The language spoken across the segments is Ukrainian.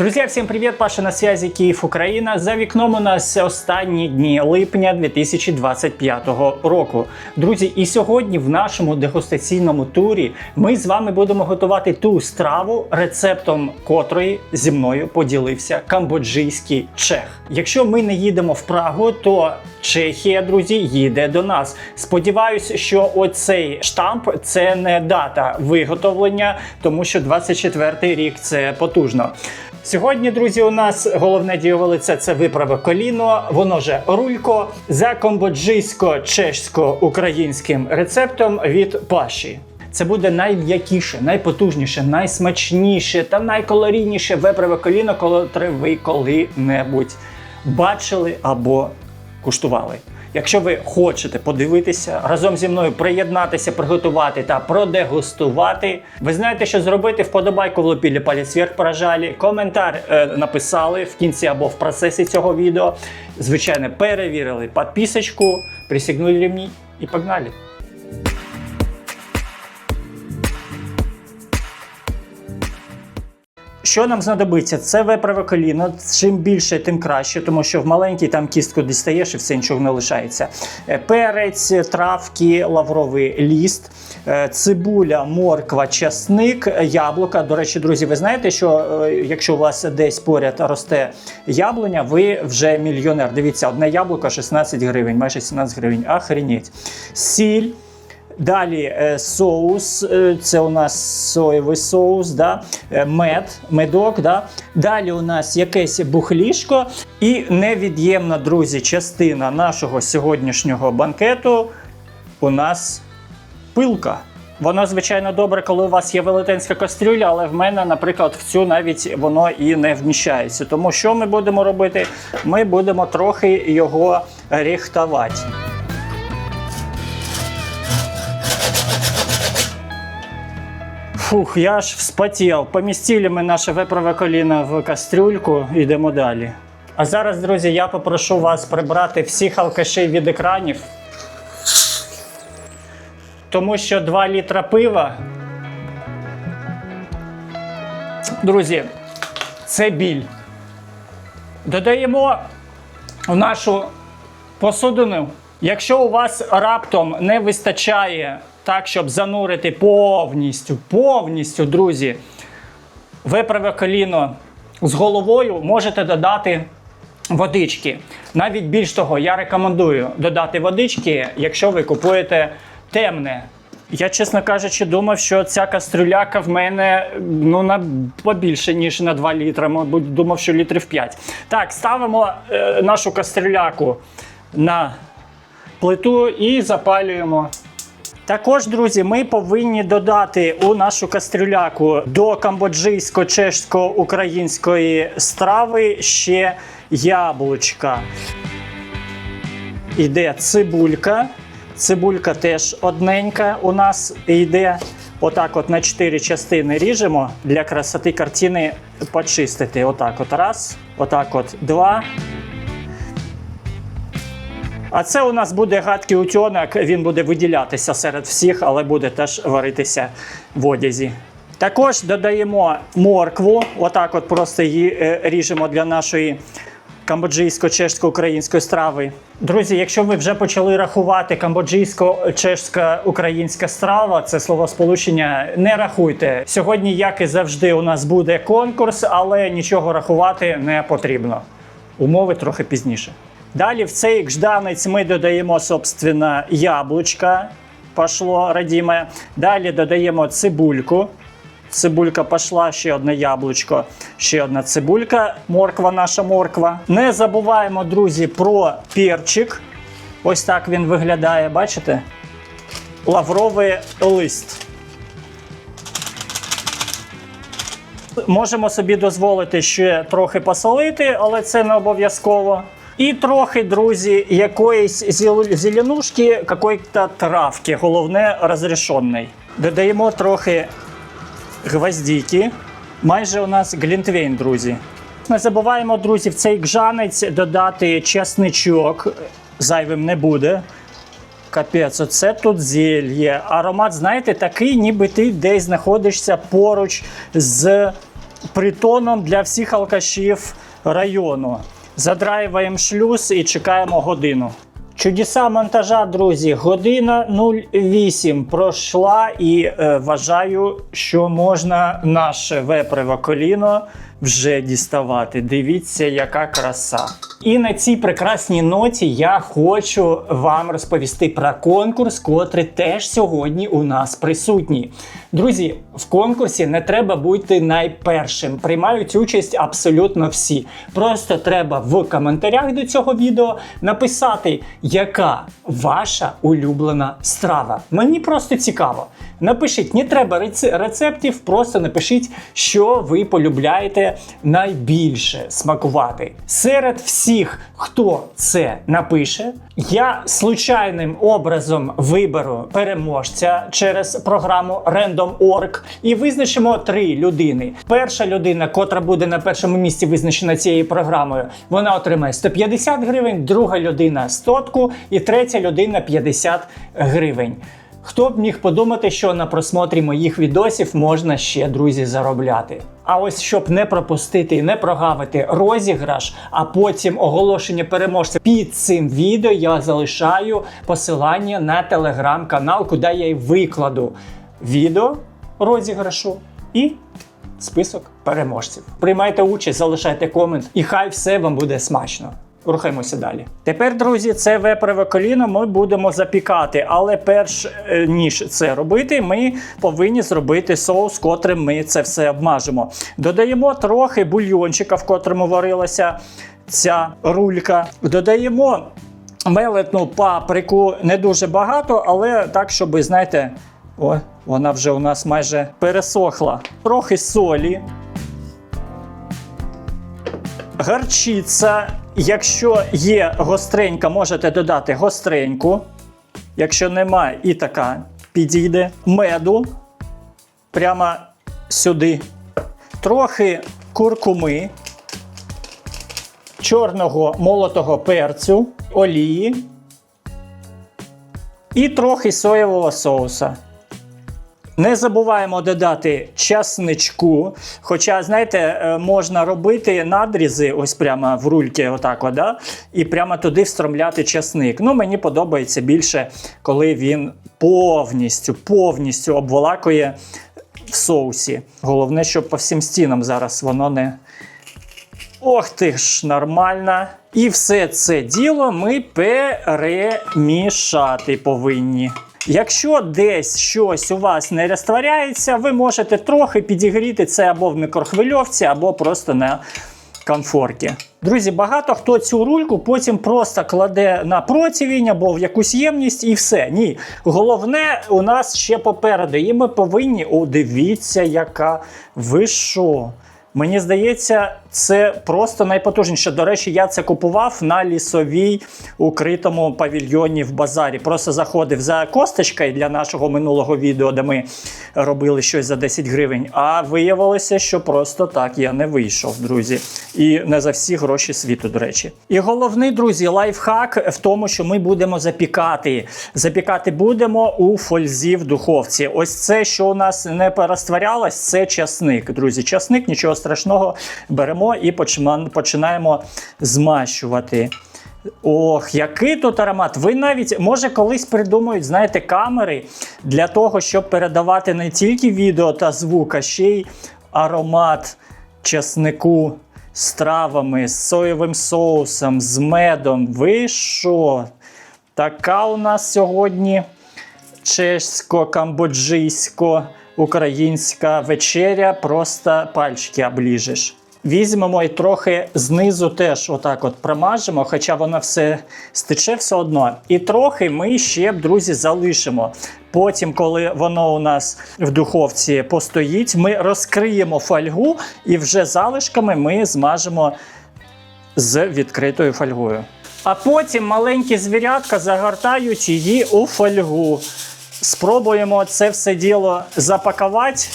Друзья, всем привет! Паша на связи Київ, Україна. За вікном у нас останні дні липня 2025 року. Друзі, і сьогодні в нашому дегустаційному турі ми з вами будемо готувати ту страву, рецептом котрої зі мною поділився камбоджийський чех. Якщо ми не їдемо в Прагу, то Чехія, друзі, їде до нас. Сподіваюсь, що оцей штамп це не дата виготовлення, тому що 24-й рік це потужно. Сьогодні, друзі, у нас головне дієве лице це виправе коліно, воно же рулько за комбоджийсько-чешсько-українським рецептом від Паші. Це буде найм'якіше, найпотужніше, найсмачніше та найкалорійніше виправе коліно, котре ви коли-небудь бачили або куштували. Якщо ви хочете подивитися, разом зі мною приєднатися, приготувати та продегустувати, ви знаєте, що зробити вподобайку влупілі палець вверх поражалі. коментар е, написали в кінці або в процесі цього відео. Звичайно, перевірили підписочку, присягнули рівні і погнали. Що нам знадобиться? Це виправе коліно. Чим більше, тим краще, тому що в маленькій там кістку дістаєш і все нічого не лишається. Е, Перець, травки, лавровий ліст, е, цибуля, морква, часник, яблука. До речі, друзі, ви знаєте, що е, якщо у вас десь поряд росте яблуня, ви вже мільйонер. Дивіться, одне яблуко 16 гривень, майже 17 гривень. Охренеть. Сіль. Далі е, соус, е, це у нас соєвий соус, да? е, мед, медок. Да? Далі у нас якесь бухлішко. І невід'ємна, друзі, частина нашого сьогоднішнього банкету у нас пилка. Воно, звичайно, добре, коли у вас є велетенська кастрюля, але в мене, наприклад, в цю навіть воно і не вміщається. Тому що ми будемо робити? Ми будемо трохи його ріхтувати. Фух, я аж вспотів. Помістили ми наше виправе коліно в кастрюльку, йдемо далі. А зараз, друзі, я попрошу вас прибрати всіх алкашей від екранів. Тому що 2 літра пива. Друзі, це біль. Додаємо в нашу посудину. Якщо у вас раптом не вистачає так, щоб занурити повністю, повністю, друзі, виправе коліно з головою, можете додати водички. Навіть більш того, я рекомендую додати водички, якщо ви купуєте темне. Я, чесно кажучи, думав, що ця кастрюляка в мене ну, на побільше, ніж на 2 літри. Мабуть, думав, що літрів 5. Так, ставимо е, нашу кастрюляку на плиту і запалюємо. Також, друзі, ми повинні додати у нашу кастрюляку до камбоджийсько-чешсько-української страви ще яблучка. Йде цибулька. Цибулька теж одненька у нас йде. Отак от на 4 частини ріжемо для красоти картини почистити. Отак от раз, отак от два. А це у нас буде гадкий утьонок, він буде виділятися серед всіх, але буде теж варитися в одязі. Також додаємо моркву, отак от просто її е, ріжемо для нашої камбоджийсько-чешсько-української страви. Друзі, якщо ви вже почали рахувати камбоджийсько-чешсько-українська страва, це словосполучення, не рахуйте. Сьогодні, як і завжди, у нас буде конкурс, але нічого рахувати не потрібно. Умови трохи пізніше. Далі в цей гжданець ми додаємо, собственно, яблучка. Пошло радіме. Далі додаємо цибульку. Цибулька пішла, ще одне яблучко, ще одна цибулька, морква наша морква. Не забуваємо, друзі, про перчик. Ось так він виглядає, бачите? Лавровий лист. Можемо собі дозволити ще трохи посолити, але це не обов'язково. І трохи, друзі, якоїсь зеленушки, якоїсь травки, головне розрішеної. Додаємо трохи гвоздики. Майже у нас глінтвейн, друзі. Не забуваємо, друзі, в цей гжанець додати чесничок. Зайвим не буде. Капець, оце тут зельє. Аромат, знаєте, такий, ніби ти десь знаходишся поруч з притоном для всіх алкашів району. Задраїваємо шлюз і чекаємо годину. Чудеса монтажа, друзі, година 08 пройшла і е, вважаю, що можна наше веприве коліно вже діставати. Дивіться, яка краса. І на цій прекрасній ноті я хочу вам розповісти про конкурс, котрий теж сьогодні у нас присутній. Друзі, в конкурсі не треба бути найпершим. Приймають участь абсолютно всі. Просто треба в коментарях до цього відео написати, яка ваша улюблена страва. Мені просто цікаво. Напишіть, не треба рецептів, просто напишіть, що ви полюбляєте найбільше смакувати. Серед всіх, хто це напише, я случайним образом виберу переможця через програму Random.org і визначимо три людини. Перша людина, котра буде на першому місці визначена цією програмою, вона отримає 150 гривень, друга людина 100 і третя людина 50 гривень. Хто б міг подумати, що на просмотрі моїх відосів можна ще друзі заробляти. А ось щоб не пропустити і не прогавити розіграш, а потім оголошення переможця під цим відео я залишаю посилання на телеграм-канал, куди я й викладу відео розіграшу і список переможців. Приймайте участь, залишайте комент, і хай все вам буде смачно. Рухаємося далі. Тепер, друзі, це вепрове коліно ми будемо запікати, але перш е, ніж це робити, ми повинні зробити соус, котрим ми це все обмажемо. Додаємо трохи бульйончика, в котрому варилася ця рулька. Додаємо мелетну паприку не дуже багато, але так, щоб, знаєте, о, вона вже у нас майже пересохла. Трохи солі. Гарчиця. Якщо є гостренька, можете додати гостреньку. Якщо немає, і така підійде. Меду прямо сюди. Трохи куркуми, чорного молотого перцю, олії і трохи соєвого соуса. Не забуваємо додати часничку. Хоча, знаєте, е, можна робити надрізи, ось прямо в рульки, отак, да? і прямо туди встромляти часник. Ну, мені подобається більше, коли він повністю, повністю обволакує в соусі. Головне, щоб по всім стінам зараз воно не. Ох ти ж, нормально. І все це діло ми перемішати повинні. Якщо десь щось у вас не розтворяється, ви можете трохи підігріти це або в мікрохвильовці, або просто на конфорки. Друзі, багато хто цю рульку потім просто кладе на противінь або в якусь ємність і все. Ні. Головне у нас ще попереду. І ми повинні. О, дивіться, яка ви що? Мені здається, це просто найпотужніше. До речі, я це купував на лісовій укритому павільйоні в базарі. Просто заходив за косточкою для нашого минулого відео, де ми робили щось за 10 гривень. А виявилося, що просто так я не вийшов, друзі. І не за всі гроші світу, до речі. І головний, друзі, лайфхак в тому, що ми будемо запікати. Запікати будемо у фользі в духовці. Ось це, що у нас не перестворялось, це часник. Друзі, часник, нічого страшного. Беремо і починаємо змащувати. Ох, який тут аромат. Ви навіть, може, колись придумають, знаєте, камери для того, щоб передавати не тільки відео та звук, а ще й аромат чеснику з травами, з соєвим соусом, з медом. Ви що? Така у нас сьогодні чесько-камбоджийсько-українська вечеря, просто пальчики обліжеш. Візьмемо і трохи знизу теж отак от промажемо, хоча воно все стече все одно. І трохи ми ще, друзі, залишимо. Потім, коли воно у нас в духовці постоїть, ми розкриємо фольгу і вже залишками ми змажемо з відкритою фольгою. А потім маленькі звірятка загортають її у фольгу. Спробуємо це все діло запакувати.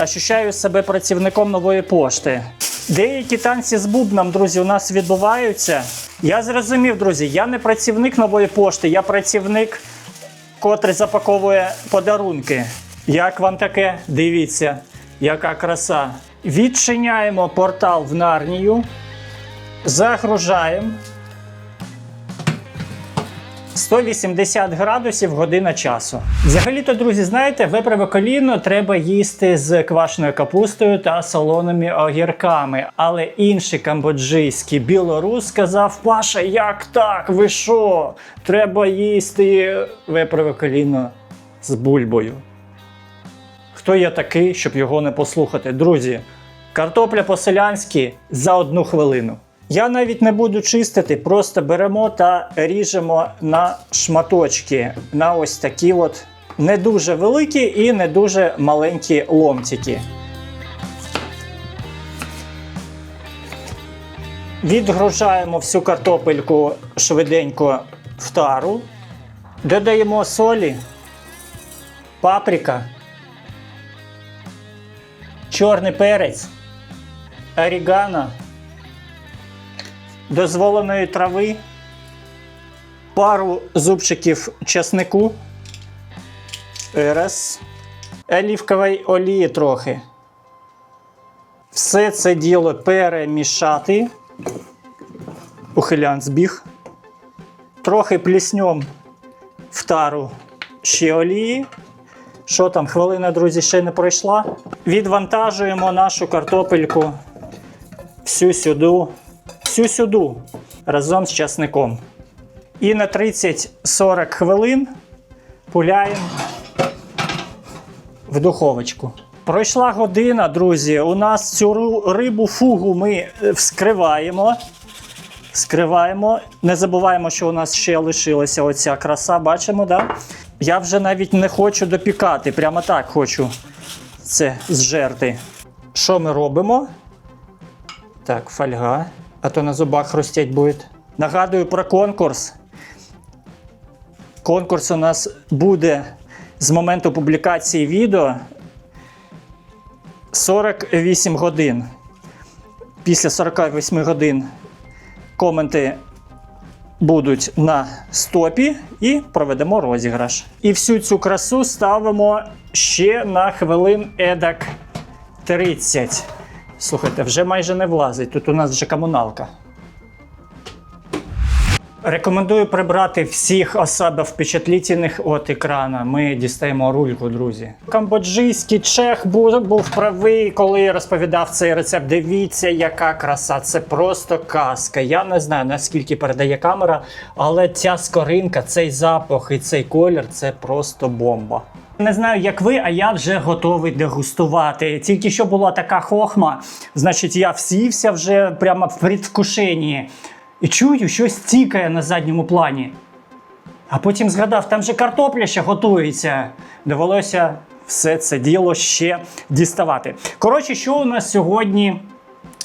Ощущаю себе працівником нової пошти. Деякі танці з бубном, друзі, у нас відбуваються. Я зрозумів, друзі, я не працівник нової пошти, я працівник, котрий запаковує подарунки. Як вам таке? Дивіться, яка краса. Відчиняємо портал в Нарнію, загружаємо. 180 градусів година часу. Взагалі-то, друзі, знаєте, виправе коліно треба їсти з квашеною капустою та солоними огірками. Але інший камбоджийський білорус сказав: Паша, як так? Ви що? Треба їсти виправе коліно з бульбою. Хто я такий, щоб його не послухати? Друзі, картопля по-селянськи за одну хвилину. Я навіть не буду чистити, просто беремо та ріжемо на шматочки, на ось такі от не дуже великі і не дуже маленькі ломтики. Відгружаємо всю картопельку швиденько в тару, додаємо солі, паприка, чорний перець, орігано, дозволеної трави, пару зубчиків чеснику, раз, олівкової олії трохи. Все це діло перемішати. Ухилян збіг. Трохи плісньом в тару ще олії. Що там, хвилина, друзі, ще не пройшла. Відвантажуємо нашу картопельку всю сюди, всю сюди разом з часником. І на 30-40 хвилин пуляємо в духовочку. Пройшла година, друзі. У нас цю рибу фугу ми е, вскриваємо. Скриваємо. Не забуваємо, що у нас ще лишилася оця краса, бачимо, да? Я вже навіть не хочу допікати, прямо так хочу це зжерти. Що ми робимо? Так, фольга. А то на зубах хрустеть буде. Нагадую про конкурс. Конкурс у нас буде з моменту публікації відео 48 годин. Після 48 годин коменти будуть на стопі і проведемо розіграш. І всю цю красу ставимо ще на хвилин едак 30. Слухайте, вже майже не влазить. Тут у нас вже комуналка. Рекомендую прибрати всіх особо впечатлительних от екрана. Ми дістаємо рульку, друзі. Камбоджийський чех був правий, коли розповідав цей рецепт. Дивіться, яка краса. Це просто казка. Я не знаю наскільки передає камера, але ця скоринка, цей запах і цей колір це просто бомба. Не знаю, як ви, а я вже готовий дегустувати. Тільки що була така хохма, значить, я всівся вже прямо в предвкушенні. І чую, щось тікає на задньому плані. А потім згадав, там же картопля ще готується. Довелося все це діло ще діставати. Коротше, що у нас сьогодні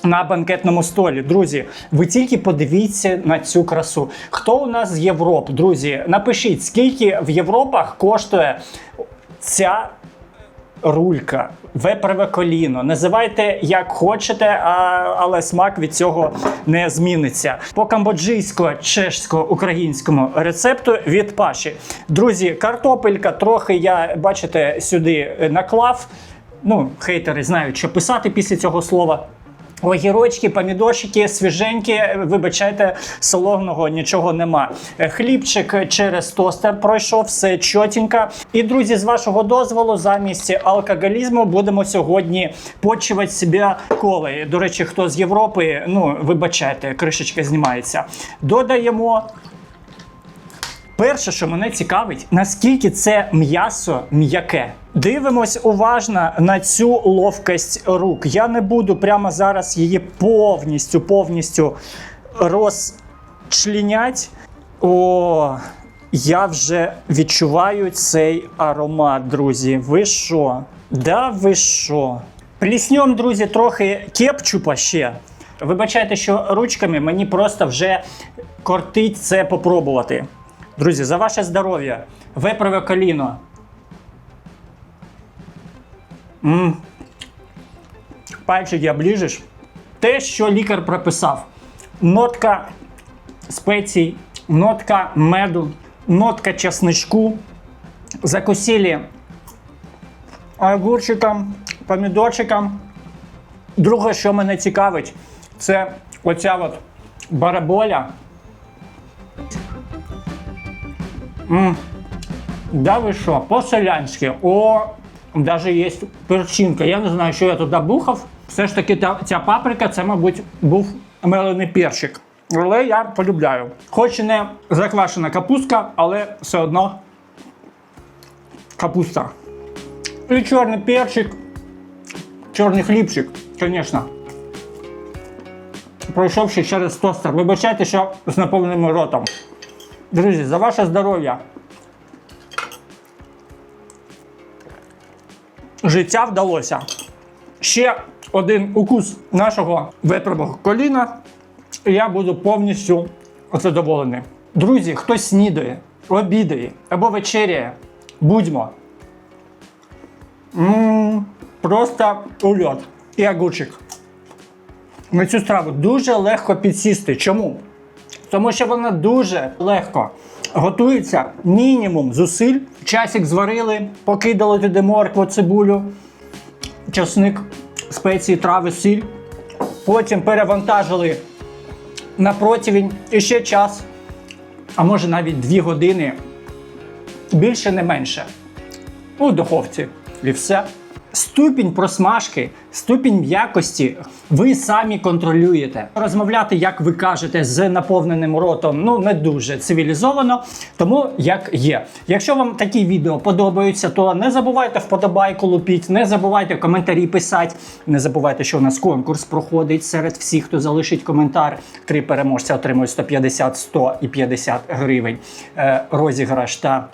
на банкетному столі? Друзі, ви тільки подивіться на цю красу. Хто у нас з Європ? Друзі, напишіть, скільки в Європах коштує ця рулька, вепереве коліно. Називайте як хочете, але смак від цього не зміниться. По камбоджійсько чешсько українському рецепту від Паші. Друзі, картопелька трохи я бачите сюди наклав. Ну, хейтери знають, що писати після цього слова. Огірочки, помідорчики, свіженькі, вибачайте, солоного нічого нема. Е, Хлібчик через тостер пройшов, все чотенько. І, друзі, з вашого дозволу, замість алкоголізму будемо сьогодні почувати себе коли. До речі, хто з Європи, ну, вибачайте, кришечка знімається. Додаємо Перше, що мене цікавить, наскільки це м'ясо м'яке. Дивимось уважно на цю ловкость рук. Я не буду прямо зараз її повністю повністю розчлінять. О, я вже відчуваю цей аромат, друзі. Ви що? Да ви що? Плісньом, друзі, трохи кепчупа ще. Вибачайте, що ручками мені просто вже кортить це попробувати. Друзі, за ваше здоров'я, виправе коліно. М. Пальчик обліжеш. Те, що лікар прописав. Нотка спецій, нотка меду, нотка чесничку. Закусили огурчиком, помідорчиком. Друге, що мене цікавить, це оця от бараболя. Да ви що, по-селянськи. О, навіть є перчинка. Я не знаю, що я туди бухав. Все ж таки, та, ця паприка, це, мабуть, був мелений перчик. Але я полюбляю. Хоч і не заквашена капустка, але все одно капуста. І чорний перчик, чорний хлібчик, звісно. Пройшовши через тостер. Вибачайте, що з наповненим ротом. Друзі, за ваше здоров'я. Життя вдалося. Ще один укус нашого випробого коліна, і я буду повністю задоволений. Друзі, хто снідає, обідає або вечеряє, будьмо. М, Просто ульот і огурчик. На цю страву дуже легко підсісти. Чому? Тому що вона дуже легко готується мінімум зусиль. Часик зварили, покидали туди моркву, цибулю, часник, спеції, трави, сіль. Потім перевантажили на противень і ще час, а може навіть 2 години, більше не менше. У духовці. І все. Ступінь просмажки, ступінь м'якості ви самі контролюєте. Розмовляти, як ви кажете, з наповненим ротом, ну не дуже цивілізовано, тому як є. Якщо вам такі відео подобаються, то не забувайте вподобайку лупіть, не забувайте коментарі писати, не забувайте, що у нас конкурс проходить серед всіх, хто залишить коментар. Три переможця отримують 150, 100 і 50 гривень. Е, розіграш та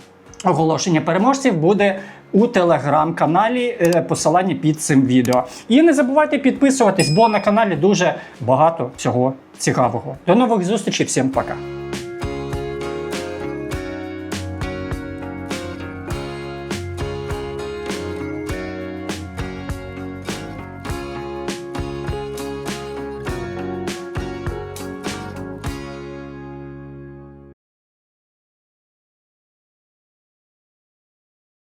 оголошення переможців буде у телеграм-каналі. е, Посилання під цим відео. І не забувайте підписуватись, бо на каналі дуже багато всього цікавого. До нових зустрічей, всім пока.